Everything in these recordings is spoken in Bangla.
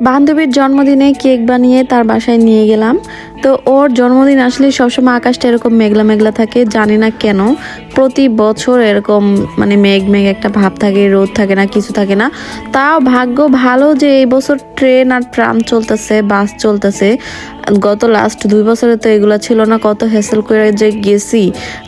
বান্ধবীর জন্মদিনে কেক বানিয়ে তার বাসায় নিয়ে গেলাম। তো ওর জন্মদিন আসলে সবসময় আকাশটা এরকম মেঘলা মেঘলা থাকে, জানি না কেন। প্রতি বছর এরকম মানে মেঘ মেঘ একটা ভাব থাকে, রোদ থাকে না, কিছু থাকে না। তাও ভাগ্য ভালো যে এই বছর ট্রেন আর ট্রাম চলতেছে, বাস চলতেছে। গত লাস্ট দুই বছরে তো এগুলো ছিল না, কত হ্যাসেল করে যে গেছি।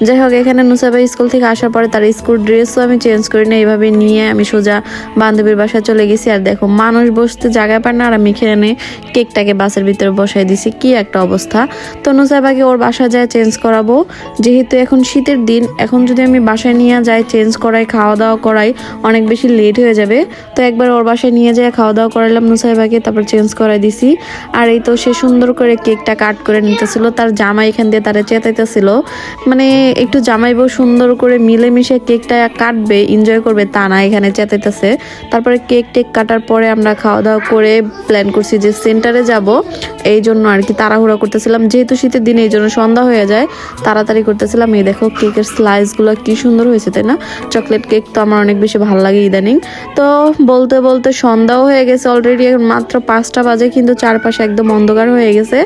যাই হোক, এখানে নুসাবা স্কুল থেকে আসার পরে তার স্কুল ড্রেসও আমি চেঞ্জ করি না এইভাবে নিয়ে আমি সোজা বান্ধবীর বাসায় চলে গেছি। আর দেখো, মানুষ বসতে জায়গা পায় না, আর আমি এখানে কেকটাকে বাসের ভিতরে বসাই দিছি। কি একটা অবস্থা। তো নুসাইবাকে ওর বাসায় যায় চেঞ্জ করাবো। যেহেতু এখন শীতের দিন, এখন যদি আমি বাসায় নিয়ে যাই, চেঞ্জ করাই খাওয়া দাওয়া করাই, অনেক বেশি লেট হয়ে যাবে। তো একবার ওর বাসায় নিয়ে যায় খাওয়া দাওয়া করাইলাম নুসাইবাকে তারপর চেঞ্জ করাই দিছি। আর এই তো সে সুন্দর করে কেকটা কাট করে নিতেছিল, তার জামা এখান দিয়ে তারা চেতাইতেছিল। মানে একটু জামাই বউ সুন্দর করে মিলেমিশে কেকটা কাটবে এনজয় করবে, তা না, এখানে চেতাইতেছে। তারপরে কেক টেক কাটার পরে আমরা খাওয়া দাওয়া করে প্ল্যান করছি যে সেন্টারে যাব। এই জন্য আর কি তাড়াহুড়া করতেছিলাম। যেহেতু শীতের দিনে এই জন্য সন্ধ্যা হয়ে যায়, তাড়াতাড়ি করতেছিলাম। এই দেখো কেকের স্লাইসগুলো কি সুন্দর হয়েছে, তাই না? চকলেট কেক তো আমার অনেক বেশি ভালো লাগে ইদানিং। তো বলতে বলতে সন্ধ্যাও হয়ে গেছে অলরেডি মাত্র পাঁচটা বাজে, কিন্তু চারপাশে একদম অন্ধকার হয়ে গেছে।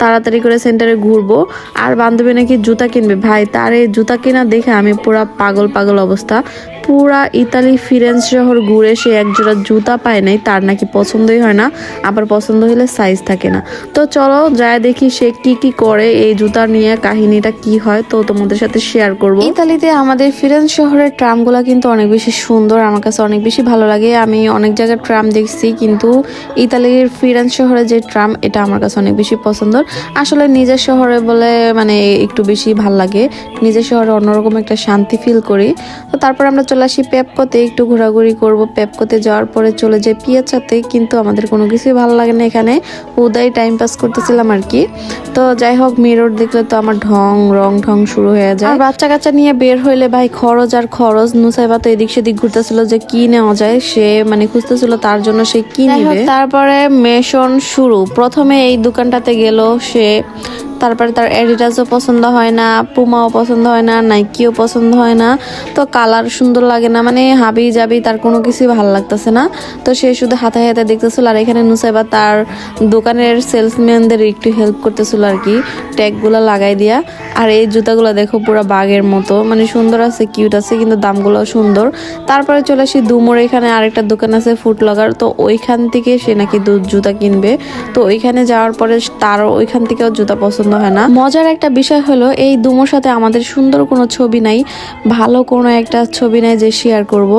তাড়াতাড়ি করে সেন্টারে ঘুরবো। আর বান্ধবী নাকি জুতা কিনবে? ভাই, তার এই জুতা কেনা দেখে আমি পুরা পাগল পাগল অবস্থা। পুরা ইতালি ফিরেন্স শহর ঘুরে সে একজোড়া জুতা পায় নাই, তার নাকি পছন্দই হয় না, আবার পছন্দ হলে সাইজ থাকে না। তো চলো যায় দেখি সে কি কি করে এই জুতা নিয়ে, কাহিনীটা কি হয়, তো তোমাদের সাথে শেয়ার করব। ইতালিতে আমাদের ফিরেন্স শহরের ট্রামগুলো কিন্তু অনেক বেশি সুন্দর, আমার কাছে অনেক বেশি ভালো লাগে। আমি অনেক জায়গায় ট্রাম দেখছি, কিন্তু ইতালির ফিরেন্স শহরে যে ট্রাম, এটা আমার কাছে অনেক বেশি পছন্দ আসলে নিজের শহরে বলে মানে একটু বেশি ভালো লাগে। নিজের শহরে অন্যরকম একটা শান্তি ফিল করি। তো তারপর আমরা চলে আসি পেপকোতে একটু ঘোরাঘুরি করব। পেপকোতে যাওয়ার পরে চলে যাই পিয়াচাতে কিন্তু আমাদের কোনো কিছুই ভালো লাগে না এখানে। উদয় টাইম পাস করতেছিলাম আর কি। তো যাই হোক মিরর দেখলে তো আমার ঢং রং ঢং শুরু হয়ে যায়। আর বাচ্চা কাচ্চা নিয়ে বের হইলে ভাই খরচ আর খরচ নুসাইবা তো এদিক সেদিক ঘুরতেছিল যে কি নেওয়া যায় সে মানে খুঁজতেছিল তার জন্য সে কি নেবে। তারপরে মেশন শুরু। প্রথমে এই দোকানটাতে গেল সে তারপরে তার অ্যাডিডাসও পছন্দ হয় না পুমাও পছন্দ হয় না নাইকিও পছন্দ হয় না। তো কালার সুন্দর লাগে না মানে হাবি যাবি তার কোনো কিছুই ভালো লাগতেছে না। তো সে শুধু হাতে হাতে দেখতেছিল আর এখানে নুসাইবা তার দোকানের সেলসম্যানদের একটু হেল্প করতেছিল আর কি ট্যাগগুলো লাগাই দিয়া। আর এই জুতাগুলো দেখো পুরো বাঘের মতো মানে সুন্দর আছে কিউট আছে, কিন্তু দামগুলো সুন্দর। তারপরে চলে আসি দুমোর, এখানে আরেকটা দোকান আছে ফুট লাগার তো ওইখান থেকে সে নাকি জুতা কিনবে। তো ওইখানে যাওয়ার পরে তারও ওইখান থেকেও জুতা পছন্দ হয় না। মজার একটা বিষয় হলো, এই দুমোর সাথে আমাদের সুন্দর কোনো ছবি নাই, ভালো কোনো একটা ছবি নাই যে শেয়ার করব।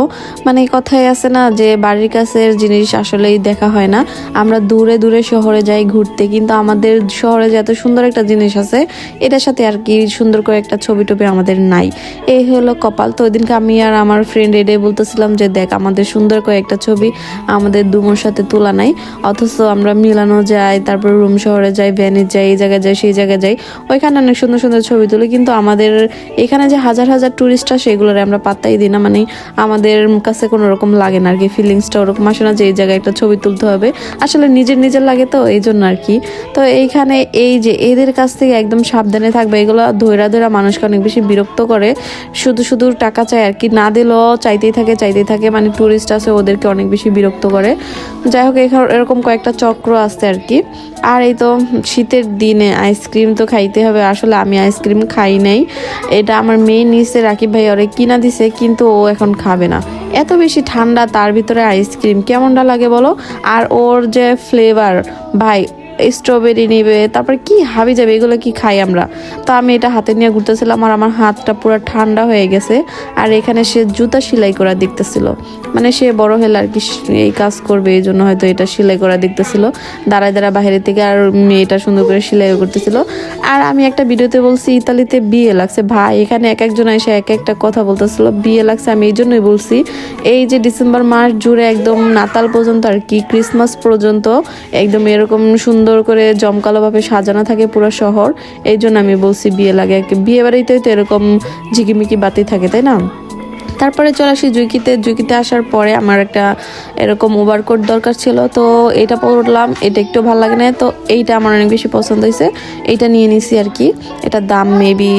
মানে কথাই আছে না যে, বাড়ির কাছের জিনিস আসলেই দেখা হয় না। আমরা দূরে দূরে শহরে যাই ঘুরতে, কিন্তু আমাদের শহরে যে এত সুন্দর একটা জিনিস আছে, এটার সাথে আর কি সুন্দর করে একটা ছবি টবি আমাদের নাই। এই হলো কপাল। তো ওইদিনকে আমি আর আমার ফ্রেন্ড এটাই বলতেছিলাম যে, দেখ, আমাদের সুন্দর করে একটা ছবি আমাদের দুমোর সাথে তোলা নাই। অথচ আমরা মিলানো যাই, তারপর রুম শহরে যাই ভ্যানে যাই, এই জায়গায় যাই, সেই জায়গায় যাই, ওইখানে অনেক সুন্দর সুন্দর ছবি তুলি, কিন্তু আমাদের এখানে যে হাজার হাজার টুরিস্ট আসে, এগুলোর আমরা পাত্তাই দিই না মানে আমাদের কাছে কোনো রকম লাগে না আর কি ফিলিংসটা ওরকম আসে না যে এই জায়গায় একটা ছবি তুলতে হবে। আসলে নিজের নিজের লাগে তো, এই জন্য আর কি তো এইখানে এই যে এদের কাছ থেকে একদম সাবধানে থাকবে, এগুলো ধৈরা ধৈরা মানুষকে অনেক বেশি বিরক্ত করে। শুধু শুধু টাকা চায় আর কি না দিলেও চাইতেই থাকে চাইতেই থাকে মানে টুরিস্ট আছে ওদেরকে অনেক বেশি বিরক্ত করে। যাই হোক এরকম কয়েকটা চক্র আছে আর কি আর এই তো শীতের দিনে আইসক্রিম তো খাইতে হবে। আসলে আমি আইসক্রিম খাই নাই। এটা আমার মেয়ে নিচে রাকিব ভাই ওরে কিনা দিছে, কিন্তু ও এখন খাবে না। এত বেশি ঠান্ডা তার ভিতরে আইসক্রিম, কেমনটা লাগে বলো? আর ওর যে ফ্লেভার ভাই স্ট্রবেরি নিবে, তারপর কি হাবি যাবে, এগুলো কি খাই আমরা? তো আমি এটা হাতে নিয়ে ঘুরতেছিলাম আর আমার হাতটা পুরো ঠান্ডা হয়ে গেছে। আর এখানে সে জুতা সেলাই করা দেখতেছিল। মানে সে বড় হলে আর কি এই কাজ করবে, এই জন্য হয়তো এটা সেলাই করা দেখতেছিল। দাঁড়ায় দাঁড়া বাইরে থেকে আর মেয়েটা সুন্দর করে সেলাই করতেছিল। আর আমি একটা ভিডিওতে বলছি, ইতালিতে বিয়ে লাগছে। ভাই, এখানে এক একজন এসে এক একটা কথা বলতেছিল, বিয়ে লাগছে। আমি এই জন্যই বলছি, এই যে ডিসেম্বর মাস জুড়ে একদম নাতাল পর্যন্ত আর কি, ক্রিসমাস পর্যন্ত একদম এরকম সুন্দর করে জমকালোভাবে সাজানো থাকে পুরো শহর। এই জন্য আমি বলছি বিয়ে লাগে বিয়ে বাড়িতে তো এরকম ঝিকিমিকি বাতি থাকে, তাই না? তারপরে চলে আসি জুইকিতে। জুইকিতে আসার পরে আমার একটা এরকম ওভার কোট দরকার ছিল, তো এটা পরলাম। এটা একটু ভালো লাগে না, তো এইটা আমার অনেক বেশি পছন্দ হয়েছে। এইটা নিয়ে নিছি আর কি। এটার দাম মেবি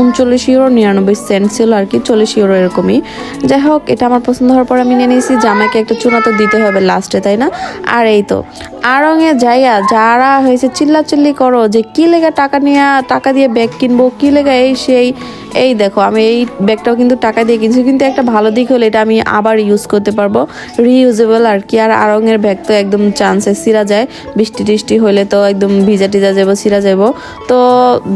উনচল্লিশ ইউরো নিরানব্বই সেন্ট ছিল আর কি, চল্লিশ ইউরো এরকমই। যাই হোক, এটা আমার পছন্দ হওয়ার পর আমি নিয়ে নিয়েছি জামাইকে একটা চুনা তো দিতে হবে লাস্টে তাই না? আর এই তো আরঙে যাইয়া যারা হয়েছে চিল্লাচিল্লি করো যে কি লেগে টাকা নিয়ে, টাকা দিয়ে ব্যাগ কিনবো, কি লেগে এই সেই এই দেখো, আমি এই ব্যাগটাও কিন্তু টাকা দিয়ে কিনছি, কিন্তু একটা ভালো দিক হলে এটা আমি আবার ইউজ করতে পারব। রিইউজেবল আর কি, আর আরঙের ব্যাগ তো একদম চান্সে সিরা যায়, বৃষ্টি টিষ্টি হলে তো একদম ভিজা টিজা যাব সিরা যাব তো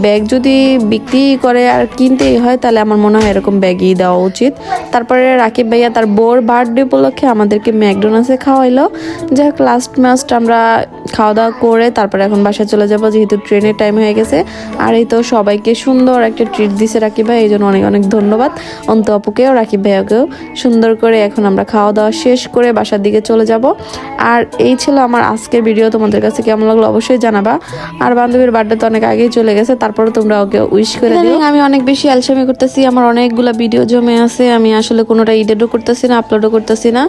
ব্যাগ যদি বিক্রি করে আর কিনতেই হয়, তাহলে আমার মনে হয় এরকম ব্যাগই দেওয়া উচিত। তারপরে রাকিব ভাইয়া তার বোর বার্থডে উপলক্ষে আমাদেরকে ম্যাকডোনাল্ডসে খাওয়াইলো। যাই হোক লাস্ট মাস্ট আমরা খাওয়া দাওয়া করে তারপরে এখন বাসায় চলে যাব, যেহেতু ট্রেনের টাইম হয়ে গেছে। আর এই তো সবাইকে সুন্দর একটা ট্রিট দিছে রাকিব ভাই, এই জন্য অনেক অনেক ধন্যবাদ। অন্ত আপুকেও, রাকিব ভাইয়াকেও সুন্দর করে এখন আমরা খাওয়া দাওয়া শেষ করে বাসার দিকে চলে যাব। আর এই ছিল আমার আজকের ভিডিও তোমাদের কাছে কেমন লাগল অবশ্যই জানাবা। আর বান্ধবীর বার্থডে তো অনেক আগেই চলে গেছে তারপরে তোমরা ওকে উইশ করে দিও। আমি অনেক বেশি অ্যালসামি করতেছি, আমার অনেকগুলো ভিডিও জমে আছে, আমি আসলে কোনোটা এডিটও করতেছি না আপলোডও করতেছি না।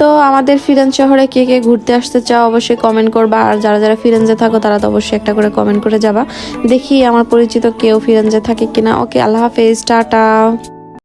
তো আমাদের ফিরান শহরে কে কে ঘুরতে আসতে চাও, অবশ্যই কমেন্ট করবা। আর যারা যারা ফিরেঞ্জে থাকো, তারা তো অবশ্যই একটা করে কমেন্ট করে যাবা। দেখি আমার পরিচিত কেউ ফিরেঞ্জে থাকে কিনা। ওকে, আল্লাহ হাফেজ, টাটা।